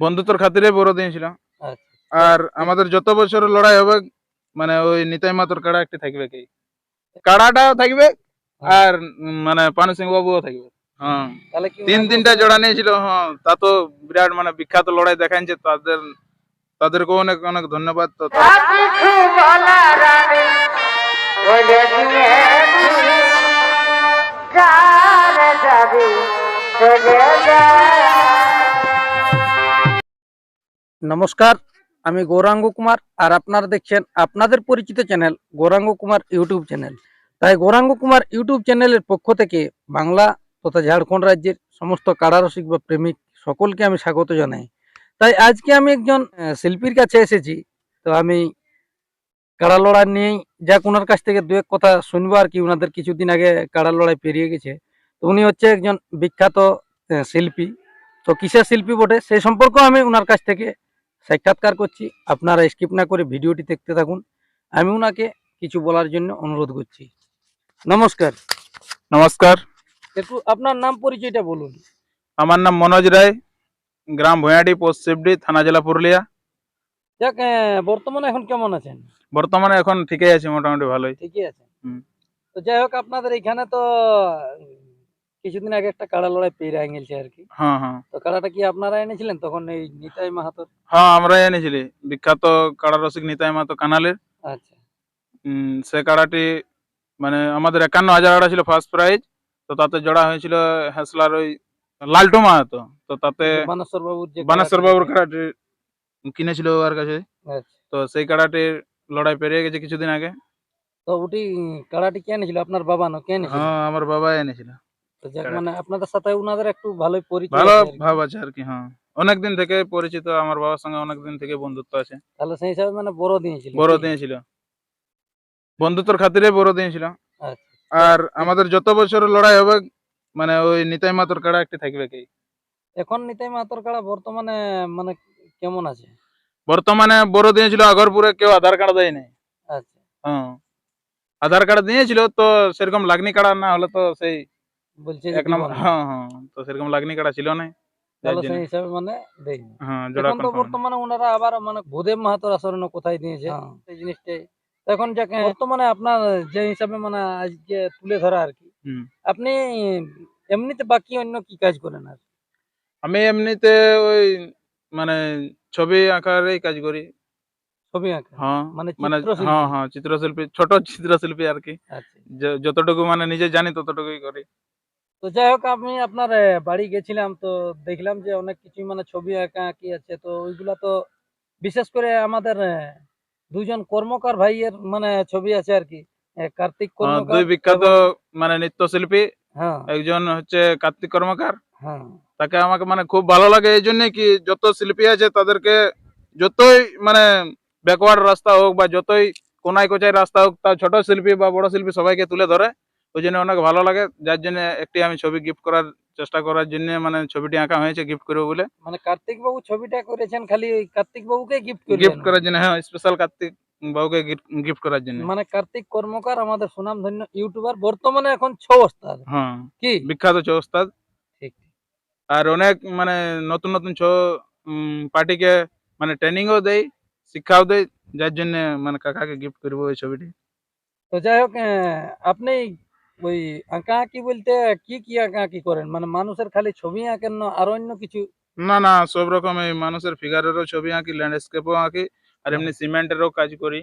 বন্ধুত্বর খাতিরে বড় দিয়েছিল আচ্ছা। আর আমাদের যত বছর লড়াই হবে মানে ওই নিতাই মাতর কাড়া একটি থাকবে কি? কাড়াটাও থাকবে আর মানে পানু সিং বাবুও থাকবে। হ্যাঁ। তিন তিনটা জোড়া নিয়েছিল হ্যাঁ। তা তো বিরাট মানে বিখ্যাত লড়াই দেখাচ্ছে তাদের তাদেরকে অনেক অনেক ধন্যবাদ। তো নমস্কার, আমি গৌরাঙ্গ কুমার আর আপনারা দেখছেন আপনাদের পরিচিত channel Gouranga Kumar YouTube channel. তাই গৌরাঙ্গ কুমার ইউটিউব চ্যানেলের পক্ষ থেকে বাংলা তথা ঝাড়খণ্ড রাজ্যের সমস্ত কারারসিক বা প্রেমিক সকলকে আমি স্বাগত জানাই। তাই আজকে আমি একজন শিল্পীর কাছে এসেছি। তো আমি কাড়া লড়াই নিয়েই, যাক ওনার কাছ থেকে দু এক কথা শুনব আর কি ওনাদের কিছুদিন আগে কাড়া লড়াই পেরিয়ে গেছে। তো উনি হচ্ছে একজন বিখ্যাত শিল্পী। তো কিসের শিল্পী বটে? সেই সম্পর্ক আমি ওনার কাছ থেকে সাক্ষাৎকার করছি। আপনারা স্কিপ না করে ভিডিওটি দেখতে থাকুন। আমি ওনাকে কিছু বলার জন্য অনুরোধ করছি। নমস্কার। নমস্কার। একটু আপনার নাম পরিচয়টা বলুন। আমার নাম মনোজ রায় গ্রাম ভয়াডি পোস্ট শিবডি থানা জেলা পুরুলিয়া। যাক বর্তমানে এখন কেমন আছেন? বর্তমানে এখন ঠিকই আছে মোটামুটি ভালোই। ঠিকই হুম। তো যাই হোক আপনাদের এখানে তো কিছুদিন আগে একটা কাড়া লড়াই পেয়ে গেছে আর কি। হ্যাঁ হ্যাঁ। তো কাড়াটা কি আপনারা এনেছিলেন তখন এই নিতাই মাহাতোর? হ্যাঁ আমরা এনেছিলি। বিখ্যাত কাড়া রসিক নিতাই মাহাতো কানালের। আচ্ছা। সে কাড়াটি মানে আমাদের একান্ন হাজার ছিল ফার্স্ট প্রাইজ তো তাতে জোড়া হয়েছিল হেসলার ওই লালটু মাহাতো। তো তাতে বানেশ্বর বাবুর যে বানেশ্বর বাবুর কাড়াটি কিনেছিল ওর কাছে। আচ্ছা। তো সেই কাড়াটির লড়াই পেরিয়ে গেছে কিছুদিন আগে। তো ওটি কাড়াটি কে এনেছিল? আপনার বাবা না কে এনেছিল? হ্যাঁ আমার বাবা এনেছিল। মানে আপনাদের সাথে ওনাদের একটু ভালোই পরিচয় ভালো আছে আর কি। ভাব আছে আর কি হ্যাঁ। অনেকদিন থেকে পরিচিত আমার বাবার সঙ্গে অনেকদিন থেকে বন্ধুত্ব আছে। তাহলে সেই হিসাবে মানে বড় দিয়েছিল বড় দিয়েছিল বন্ধুত্বর খাতিরে বড় দিয়েছিল আচ্ছা আর আমাদের যত বছর লড়াই হবে মানে ওই নিতাই মাতর কাড়া একটি থাকবে কি? এখন নিতাই মাতর কাড়া বর্তমানে মানে কেমন আছে? বর্তমানে বড় দিয়েছিল আগরপুরে কেউ আধার কার্ড দেয় নাই আচ্ছা। হ্যাঁ। আধার কার্ড দিয়েছিল তো সেরকম লাগনি কাড়া না হলে তো সেই বলছে এক নম্বর হ্যাঁ হ্যাঁ তো সেরকম লাগনি কাড়া ছিল না তাহলে সেই হিসাবে মানে দেয়নি। হ্যাঁ জোড়া এখন তো বর্তমানে ওনারা আবার মানে ভূদেব মাহাতোর আসরে কোথায় দিয়েছে সেই জিনিসটাই এখন যাকে বর্তমানে আপনার যে হিসাবে মানে আজকে তুলে ধরা আর কি আপনি এমনিতে বাকি অন্য কি কাজ করেন আর? আমি এমনিতে ওই মানে ছবি আঁকারই কাজ করি। ছবি আঁকা? হ্যাঁ মানে মানে চিত্রশিল্পী? হ্যাঁ হ্যাঁ চিত্রশিল্পী ছোট চিত্রশিল্পী আর কি। আচ্ছা। যতটুকু মানে নিজে জানি ততটুকুই করি। তো যাই হোক আমি আপনার বাড়ি গেছিলাম তো দেখলাম যে অনেক কিছু মানে ছবি আঁকা আঁকি আছে। তো ওইগুলা তো বিশেষ করে আমাদের দুজন কর্মকার ভাইয়ের মানে ছবি আছে আর কি। কার্তিক কর্মকার দুই বিখ্যাত মানে নৃত্যশিল্পী। হ্যাঁ। একজন হচ্ছে কার্তিক কর্মকার। হ্যাঁ। তাকে আমাকে মানে খুব ভালো লাগে এই জন্য কি যত শিল্পী আছে তাদেরকে যতই মানে ব্যাকওয়ার্ড রাস্তা হোক বা যতই কোনায় কোচাই রাস্তা হোক তা ছোট শিল্পী বা বড় শিল্পী সবাইকে তুলে ধরে। ওই জন্য অনেক ভালো লাগে যার জন্য একটি আমি ছবি গিফট করার চেষ্টা করার জন্য মানে ছবিটি আঁকা হয়েছে গিফট করব বলে। মানে কার্তিক বাবু ছবিটা করেছেন খালি কার্তিক বাবুকে গিফট গিফট করার জন্য হ্যাঁ স্পেশাল কার্তিক বাবুকে গিফট করার জন্য। মানে কার্তিক কর্মকার আমাদের সুনামধন্য ইউটিউবার বর্তমানে এখন ছ ওস্তাদ। হ্যাঁ কি? বিখ্যাত চৌস্তাদ ঠিক আর অনেক মানে নতুন নতুন ছৌ পার্টিকে মানে ট্রেনিংও দেয় শিক্ষাও দেয় যার জন্য মানে কাকাকে গিফট করব ওই ছবিটি। তো যাই হোক আপনি ওই আঁকা আঁকি বলতে কি কি আঁকা আঁকি করেন? মানে মানুষের খালি ছবি আঁকেন না আর অন্য কিছু? না না সব রকম এই মানুষের ফিগারেরও ছবি আঁকি ল্যান্ডস্কেপও আঁকি আর এমনি সিমেন্টেরও কাজ করি।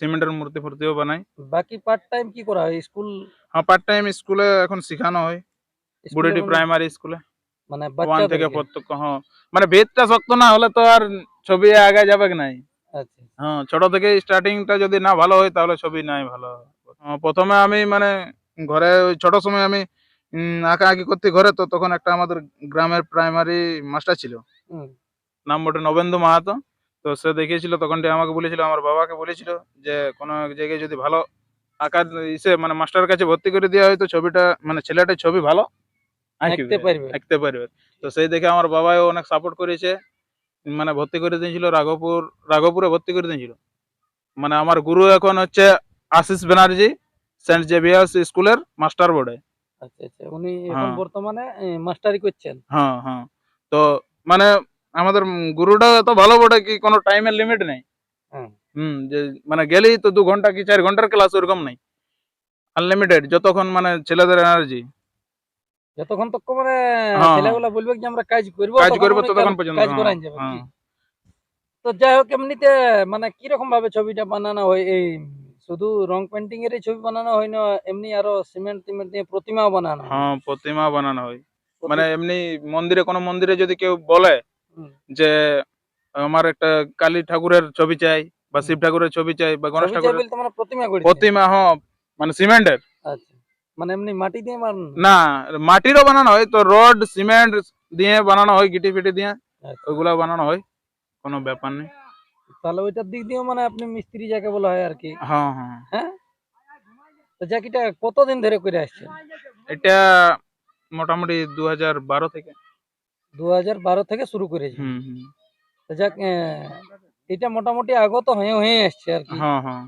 সিমেন্টের মূর্তি ফুর্তিও বানাই। বাকি পার্ট টাইম কি করা হয়? স্কুল? হ্যাঁ পার্ট টাইম স্কুলে এখন শেখানো হয়। বুড়িটি প্রাইমারি স্কুলে। মানে ওয়ান থেকে বাচ্চাদেরকে? প্রত্যেক হ্যাঁ মানে ভেদটা শক্ত না হলে তো আর ছবি আগে যাবে কি নাই? আচ্ছা হ্যাঁ ছোট থেকে স্টার্টিংটা যদি না ভালো হয় তাহলে ছবি নাই ভালো। হ্যাঁ, প্রথমে আমি মানে ঘরে ওই ছোট সময় আমি আঁকা আঁকি করতে ঘরে তো তখন একটা আমাদের গ্রামের প্রাইমারি মাস্টার ছিল। নাম বটে নবেন্দু মাহাতো। তো সে দেখিয়েছিল তখন আমাকে বলেছিল আমার বাবাকে বলেছিল যে কোনো এক জায়গায় যদি ভালো আঁকার ইসে মানে মাস্টারের কাছে ভর্তি করে দেওয়া হয় তো ছবিটা মানে ছেলেটার ছবি ভালো আঁকতে পারবে। আঁকতে পারবে। তো সেই দেখে আমার বাবাও অনেক সাপোর্ট করেছে মানে ভর্তি করে দিয়েছিল রাঘবপুর রাঘবপুরে ভর্তি করে দিয়েছিল। মানে আমার গুরু এখন হচ্ছে আশিস ব্যানার্জি সেন্ট জেভিয়ার্স স্কুলের মাস্টার বোর্ডে। আচ্ছা আচ্ছা উনি এখন হ্যাঁ। বর্তমানে মাস্টারি করছেন? হ্যাঁ হ্যাঁ। তো মানে আমাদের গুরুটা এত ভালো বটে কি কোনো টাইমের লিমিট নেই। হুম। হুম যে মানে গেলেই তো দু ঘণ্টা কি চার ঘণ্টার ক্লাস ওরকম নাই। আনলিমিটেড যতক্ষণ মানে ছেলেদের এনার্জি যতক্ষণ তক মানে ছেলেগুলা বলবে যে আমরা কাজ করব কাজ করব ততক্ষণ পর্যন্ত কাজ করাই যাবে। তো যাই হোক এমনিতে মানে কীরকম ভাবে ছবিটা বানানো হয় এই শুধু রং পেন্টিং এর ছবি বানানো হয় না এমনি আরও সিমেন্ট টিমেন্ট দিয়ে প্রতিমাও বানানো হয়? হ্যাঁ প্রতিমা বানানো হয় মানে এমনি মন্দিরে কোনো মন্দিরে যদি কেউ বলে হুম। যে আমার একটা কালী ঠাকুরের ছবি চাই বা শিব ঠাকুরের ছবি চাই বা গণেশ ছবি চাই ঠাকুরের বলতে মানে প্রতিমা করেছে প্রতিমা হ্যাঁ মানে সিমেন্টের আচ্ছা মানে এমনি মাটি দিয়ে বানানো না মাটিরও বানানো হয় তো রড সিমেন্ট দিয়ে বানানো হয় গিটি ফিটি দিয়ে আচ্ছা। ওইগুলা বানানো হয় কোনো ব্যাপার নেই তাহলে ওইটার দিক দিয়েও মানে আপনি মিস্ত্রি যাকে বলা হয় আর কি। হ্যাঁ হ্যাঁ। হ্যাঁ? তো জ্যাকিটা কতদিন ধরে করে আসছেন? এটা মোটামুটি দু হাজার বারো থেকে। দু হাজার বারো থেকে শুরু করেছি। তো যাক এটা মোটামুটি আগত হয়ে হয়ে আসছে আর কি। হ্যাঁ হ্যাঁ।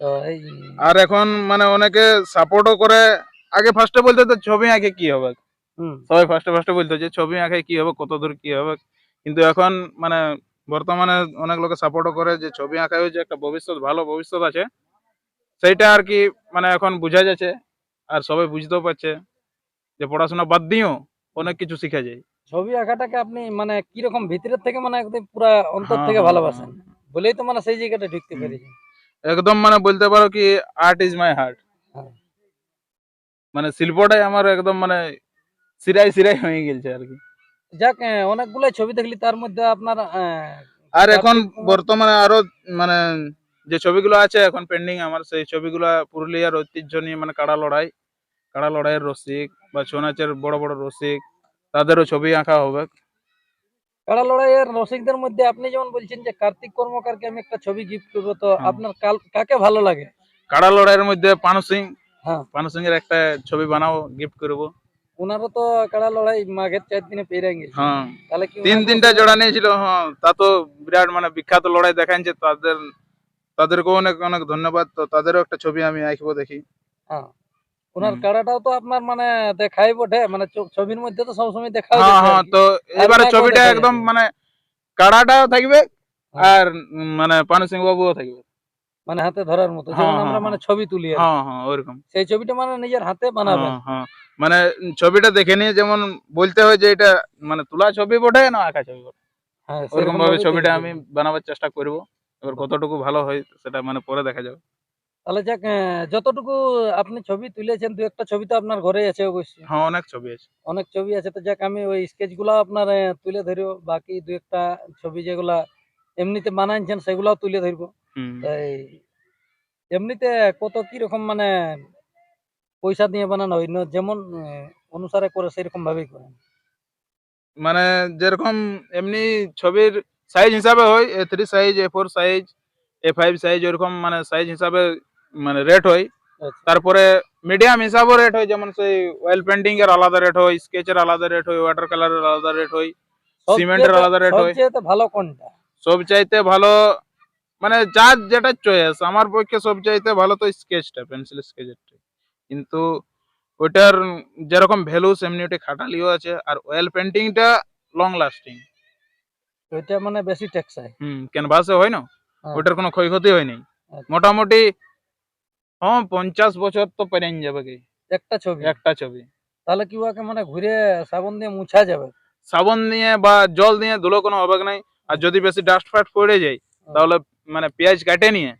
তো এই আর এখন মানে অনেকে সাপোর্টও করে। আগে ফার্স্টে বলতে তো ছবি আঁকে কি হবে? হুম। সবাই ফার্স্টে ফার্স্টে বলতো যে ছবি আঁকে কি হবে কত দূর কি হবে? কিন্তু এখন মানে বর্তমানে অনেক লোকে সাপোর্টও করে যে ছবি আঁকায় যে একটা ভবিষ্যৎ ভালো ভবিষ্যৎ আছে সেইটা আর কি মানে এখন বোঝা যাচ্ছে আর সবাই বুঝতেও পারছে যে পড়াশোনা বাদ দিয়েও অনেক কিছু শিখা যায় ছবি আঁকাটাকে আপনি মানে কীরকম ভিতরের থেকে মানে একদম পুরা অন্তর হ্যাঁ, থেকে হ্যাঁ, ভালোবাসেন হ্যাঁ। বলেই তো মানে সেই জায়গাটা ঢুকতে। পেরেছি একদম মানে বলতে পারো কি আর্ট ইজ মাই হার্ট। মানে শিল্পটাই আমার একদম মানে সিরাই সিরাই হয়ে গেছে আর কি যাক আহ, অনেকগুলাই ছবি দেখলি তার মধ্যে আপনার আর এখন বর্তমানে আরও মানে যে ছবিগুলো আছে এখন পেন্ডিং আমার সেই ছবিগুলো পুরুলিয়ার ঐতিহ্য নিয়ে মানে কাড়া লড়াই কাড়া লড়াইয়ের রসিক বা ছৌ নাচের বড় বড় রসিক তাদেরও ছবি আঁকা হবে কাড়া লড়াইয়ের রসিকদের মধ্যে আপনি যেমন বলছেন যে কার্তিক কর্মকারকে আমি একটা ছবি গিফট করব তো হ্যাঁ। আপনার কাল- কাকে ভালো লাগে কাড়া লড়াইয়ের মধ্যে পানু সিং হ্যাঁ। পানু সিং এর একটা ছবি বানাবো গিফট করব ওনারও তো কাড়া লড়াই মাঘের চার দিনে পেয়ে গেছে। হ্যাঁ। তাহলে কি তিন তিনটা জোড়া নিয়েছিল হ্যাঁ তা তো বিরাট মানে বিখ্যাত লড়াই দেখাচ্ছে তাদের তাদেরকেও অনেক অনেক ধন্যবাদ তো তাদেরও একটা ছবি আমি আঁকবো দেখি। হ্যাঁ। ওনার কাড়াটাও তো আপনার মানে দেখাই বটে মানে ছবির মধ্যে তো সবসময় দেখা হ্যাঁ হ্যাঁ তো এবারে ছবিটা একদম। মানে কাড়াটাও থাকবে হ্যাঁ। আর মানে পানু সিং বাবুও থাকবে। মানে হাতে ধরার মতো যেমন হ্যাঁ, আমরা হ্যাঁ। মানে ছবি তুলি হ্যাঁ হ্যাঁ ওইরকম সেই ছবিটা মানে নিজের হাতে বানাবেন। হ্যাঁ। মানে ছবিটা দেখে নিয়ে যেমন বলতে হয় যে এটা মানে তোলা ছবি বটে না আঁকা ছবি বটে? হ্যাঁ ওরকম ভাবে ছবিটা আমি বানাবার চেষ্টা করব। এবার কতটুকু ভালো হয় সেটা মানে পরে দেখা যাবে। তাহলে যাক যতটুকু আপনি ছবি তুলেছেন দু একটা ছবি তো আপনার ঘরে আছে অবশ্যই। হ্যাঁ অনেক ছবি আছে। অনেক ছবি আছে তো যাক আমি ওই স্কেচগুলা আপনার তুলে ধরব। বাকি দু একটা ছবি যেগুলা এমনিতে বানাইছেন সেগুলাও তুলে ধরবো। তাই এমনিতে কত কি রকম মানে পয়সা দিয়ে বানানো হয় যেমন অনুসারে করে সেরকম ভাবেই করে মানে যেরকম এমনি ছবির সাইজ হিসাবে হয় A three size A four size A five size ওরকম মানে সাইজ হিসাবে মানে রেট হয়। আচ্ছা। তারপরে মিডিয়াম হিসাবেও রেট হয় যেমন সেই অয়েল পেন্টিং এর আলাদা রেট হয় স্কেচের আলাদা রেট হয় ওয়াটার কালারের আলাদা রেট হয় সিমেন্টের আলাদা রেট হয়। ভালো কোনটা? সব চাইতে ভালো মানে যার যেটা চয়েস আমার পক্ষে সব চাইতে ভালো তো স্কেচটা পেন্সিল স্কেচেরটা কিন্তু ওইটার যেরকম ভ্যালু সেমনি ওটা খাটালিও আছে। আর অয়েল পেন্টিংটা লং লাস্টিং ওইটা মানে বেশি টেকসাই। হুম ক্যানভাসে হয় না? হ্যাঁ। ওটার কোনো ক্ষয়ক্ষতি হয়নি আচ্ছা। মোটামুটি হ্যাঁ পঞ্চাশ বছর তো পেরেন যাবে কি? একটা ছবি? একটা ছবি। তাহলে কি ওকে মানে ঘুরে সাবন দিয়ে মুছা যাবে? সাবান দিয়ে বা জল দিয়ে ধুলো কোনো হবে নাই। আর যদি বেশি ডাস্ট ফাস্ট পড়ে যায় তাহলে মানে পেঁয়াজ কাটে নিয়ে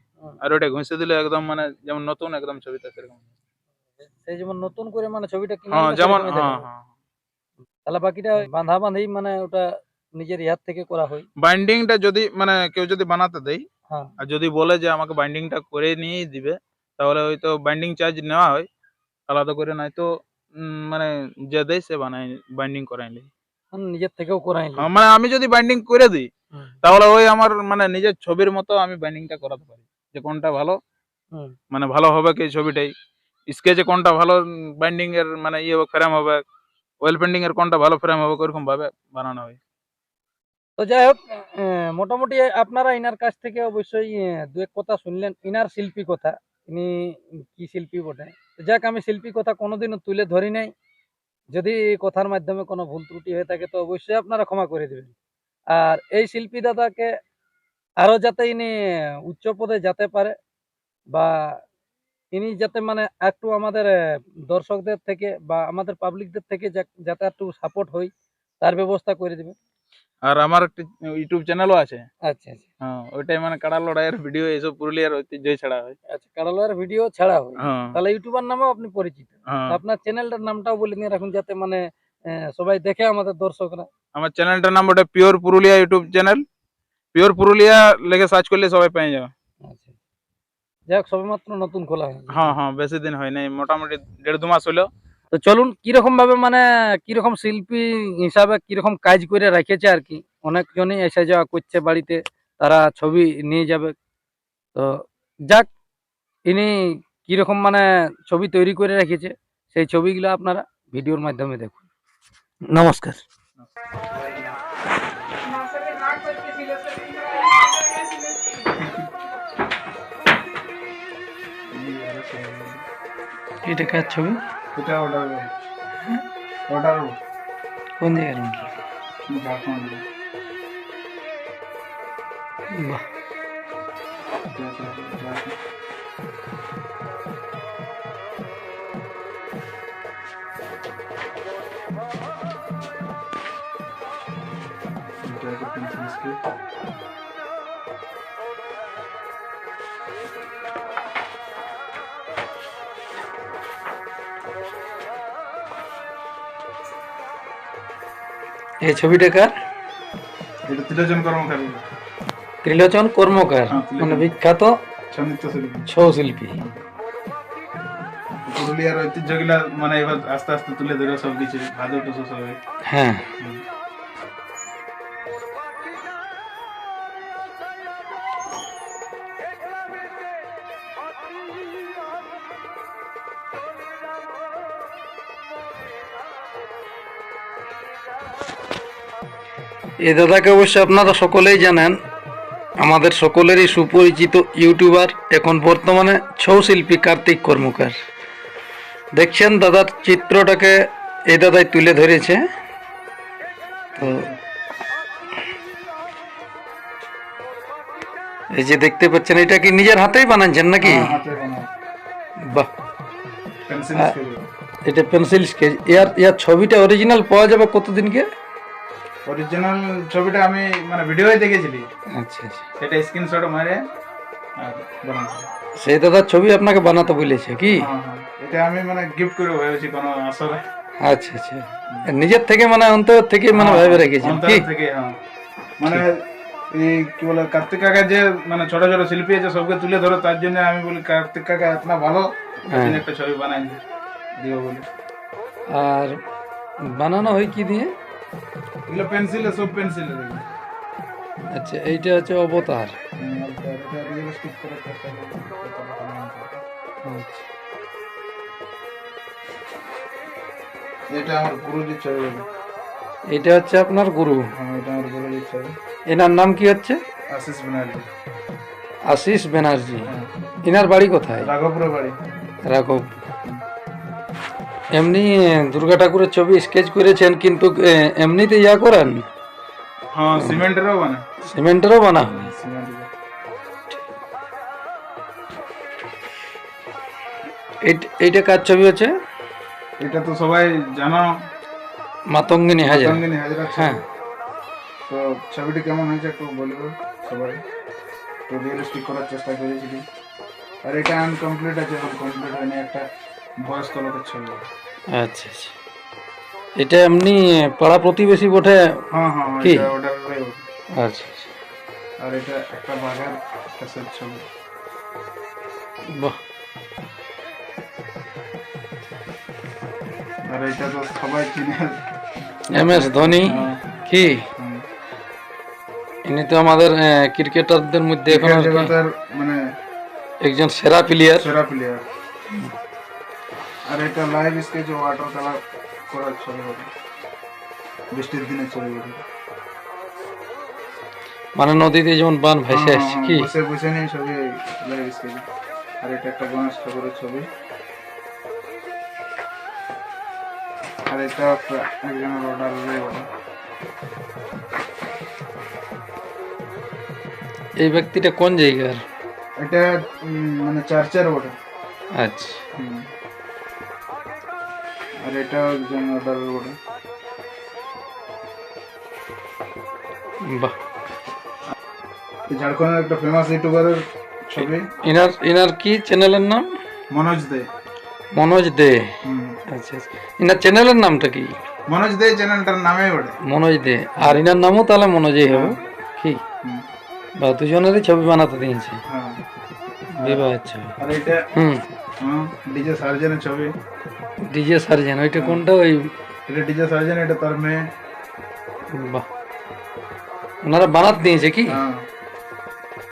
আর ওটা ঘষে দিলে একদম মানে যেমন নতুন একদম ছবিটা সেরকম। সেই যেমন নতুন করে মানে ছবিটা কিনে হ্যাঁ যেমন হ্যাঁ হ্যাঁ। তাহলে বাকিটা বাঁধা বাঁধি মানে ওটা নিজের ইয়ার থেকে করা হয়। বাইন্ডিংটা যদি মানে কেউ যদি বানাতে দেয় হ্যাঁ। আর যদি বলে যে আমাকে বাইন্ডিংটা করে নিয়েই দিবে তাহলে হয়তো বাইন্ডিং চার্জ নেওয়া হয়। আলাদা করে নাই তো মানে যে দেয় সে বানায় বাইন্ডিং করাই নেই নিজের থেকেও করাই মানে আমি যদি বাইন্ডিং করে দিই তাহলে ওই আমার মানে নিজের ছবির মতো আমি বাইন্ডিংটা করাতে পারি। যে কোনটা ভালো। মানে ভালো হবে কি ছবিটাই। স্কেচে কোনটা ভালো বাইন্ডিং এর মানে ইয়ে হবে ফ্রেম হবে ওয়েল পেন্টিং এর কোনটা ভালো ফ্রেম হবে ওরকম ভাবে বানানো হয়। তো যাই হোক মোটামুটি আপনারা ইনার কাছ থেকে অবশ্যই দু এক কথা শুনলেন। ইনার শিল্পী কথা, ইনি কি শিল্পী বটে? যাক, আমি শিল্পী কথা কোনোদিনও তুলে ধরি নাই। যদি কথার মাধ্যমে কোনো ভুল ত্রুটি হয়ে থাকে, তো অবশ্যই আপনারা ক্ষমা করে দেবেন। আর এই শিল্পী দাদাকে আরও যাতে ইনি উচ্চ পদে যেতে পারে বা ইনি যাতে মানে একটু আমাদের দর্শকদের থেকে বা আমাদের পাবলিকদের থেকে যাতে একটু সাপোর্ট হই তার ব্যবস্থা করে দিবে আর আমার একটি ইউটিউব চ্যানেলও আছে। আচ্ছা আচ্ছা। হ্যাঁ ওইটাই মানে কাড়া লড়াইয়ের ভিডিও এইসব পুরুলিয়ার ঐতিহ্যই ছাড়া হয়। আচ্ছা কারালয়ের ভিডিও ছাড়া হয়। হ্যাঁ। তাহলে ইউটিউবার নামেও আপনি পরিচিত। হ্যাঁ। আপনার চ্যানেলটার নামটাও বলে নিয়ে রাখুন যাতে মানে সবাই দেখে আমাদের দর্শকরা। আমার চ্যানেলটার নাম ওটা pure Purulia YouTube channel pure Purulia লেগে সার্চ করলে সবাই পেয়ে যাবে। হোক সবেমাত্র নতুন খোলা হয়েছে হ্যাঁ হ্যাঁ বেশি দিন হয় নাই মোটামুটি দেড় দু মাস হলো। তো চলুন কীরকম ভাবে মানে কীরকম শিল্পী হিসাবে কীরকম কাজ করে রেখেছে আর কি? অনেকজনই এসে যাওয়া করছে বাড়িতে তারা ছবি নিয়ে যাবে। তো যাক ইনি কীরকম মানে ছবি তৈরি করে রেখেছে সেই ছবিগুলো আপনারা ভিডিওর মাধ্যমে দেখুন। নমস্কার। এটা কার ছবি? এটা অর্ডার অর্ডার কোন জায়গার বাহ। এই ছবিটা কার? এটা ত্রিলোচন কর্মকার। ত্রিলোচন কর্মকার হ্যাঁ। মানে বিখ্যাত ছৌ শিল্পী। পুরুলিয়ার ঐতিহ্যগুলা মানে এবার আস্তে আস্তে তুলে ধরে সব কিছু ভাদর টুসু সবাই হ্যাঁ। এই দাদাকে অবশ্য আপনারা সকলেই জানেন আমাদের সকলেরই সুপরিচিত ইউটিউবার এখন বর্তমানে ছৌ শিল্পী কার্তিক কর্মকার। দেখছেন দাদার চিত্রটাকে এই দাদাই তুলে ধরেছে। তো এই যে দেখতে পাচ্ছেন এটা কি নিজের হাতেই বানাচ্ছেন নাকি? বাহ। হ্যাঁ। এটা পেন্সিল স্কেচ ইয়ার ইয়ার ছবিটা অরিজিনাল পাওয়া যাবে কতদিনকে? অরিজিনাল ছবিটা আমি মানে ভিডিওই দেখেছিলি। আচ্ছা আচ্ছা। সেটা স্ক্রিনশট মারে আর বানাচ্ছি। সেই দাদার ছবি আপনাকে বানাতে বলেছে কি? হ্যাঁ, হ্যাঁ। এটা আমি মানে গিফট করে ভেবেছি কোনো আসরে আচ্ছা আচ্ছা। নিজের থেকে মানে অন্তর থেকে মানে হ্যাঁ, ভাবে অন্তর কি? থেকে মানে এই কি বলে কার্তিক কাকা যে মানে ছোট ছোট শিল্পী আছে সবকে তুলে ধরো তার জন্য আমি বলি কার্তিক কাকা এতনা ভালো একটা ছবি বানাই দিও বলে। আর বানানো হয় কি দিয়ে? এগুলো পেন্সিলে সব পেন্সিলে আচ্ছা এইটা হচ্ছে অবতার। আচ্ছা। এটা আমার গুরুজির ছবি। এটা হচ্ছে আপনার গুরু। হ্যাঁ এটা আমার গুরুজির ছবি। এনার নাম কি হচ্ছে? আশিস ব্যানার্জি। আশিস ব্যানার্জি। হ্যাঁ। এনার বাড়ি কোথায়? রাঘবপুর বাড়ি। রাঘব এমনি দুর্গা ঠাকুরের ছবি স্কেচ করেছেন কিন্তু এমনিতে ইয়া করেন? হ্যাঁ সিমেন্টেরও মানে সিমেন্টেরও বানা? এই- এইটা কার ছবি হচ্ছে? এটা তো সবাই জানো। মাতঙ্গিনী হাজার। হাজরা হ্যাঁ। তো ছবিটি কেমন হয়েছে একটু বলব সবাই। তো রিয়েলিস্টিক করার চেষ্টা করেছিলি আর এটা আনকমপ্লিট আছে কমপ্লিট হয়নি একটা। বয়স্ক লোকের ছবি। আচ্ছা আচ্ছা। এটা এমনি পাড়া প্রতিবেশী বটে? হ্যাঁ হ্যাঁ কি? আচ্ছা আচ্ছা। আর এটা একটা বাঘার কাছের ছবি। বাহ। আর এটা তো সবাই চিনে। M S Dhoni? হ্যাঁ, কি? হুম। ইনি তো আমাদের ক্রিকেটারদের মধ্যে এখন মানে একজন সেরা প্লেয়ার সেরা প্লেয়ার আর এটা লাইভ স্কেচ ওয়াটার কালার করার ছবি হবে। বৃষ্টির দিনে ছবি হবে। মানে নদীতে যেমন বান ভেসে হ্যাঁ, আসছে কি? বসে বসে নেই ছবি লাইভ স্কেচ আর এটা একটা গণেশ ঠাকুরের ছবি। আর এটা একটা একজনের অর্ডার এই ব্যক্তিটা কোন জায়গার? এটা মানে চার্চের বটে আচ্ছা। আর এটা একজন অর্ডারের বটে বাহ। ঝাড়খণ্ডের একটা ফেমাস ইউটিউবারের ছবি। ইনার ইনার কি চ্যানেলের নাম? মনোজ দে। মনোজ দে। আচ্ছা আচ্ছা। ইনার চ্যানেলের নামটা কি? মনোজ দে চ্যানেলটার নামে বটে। মনোজ দে। আর ইনার নামও তাহলে মনোজই হবে। কি? হুম। বা দুজনেরই ছবি বানাতে দিয়েছে। হ্যাঁ। বিবাহ আচ্ছা আর এটা হুম। হ্যাঁ ডিজে সার্জেনের ছবি ডিজে সার্জেন ওইটা কোনটা ওই এটা ডিজে সার্জেন এটা তার মেয়ে বাহ ওনারা বানাত দিয়েছে কি হ্যাঁ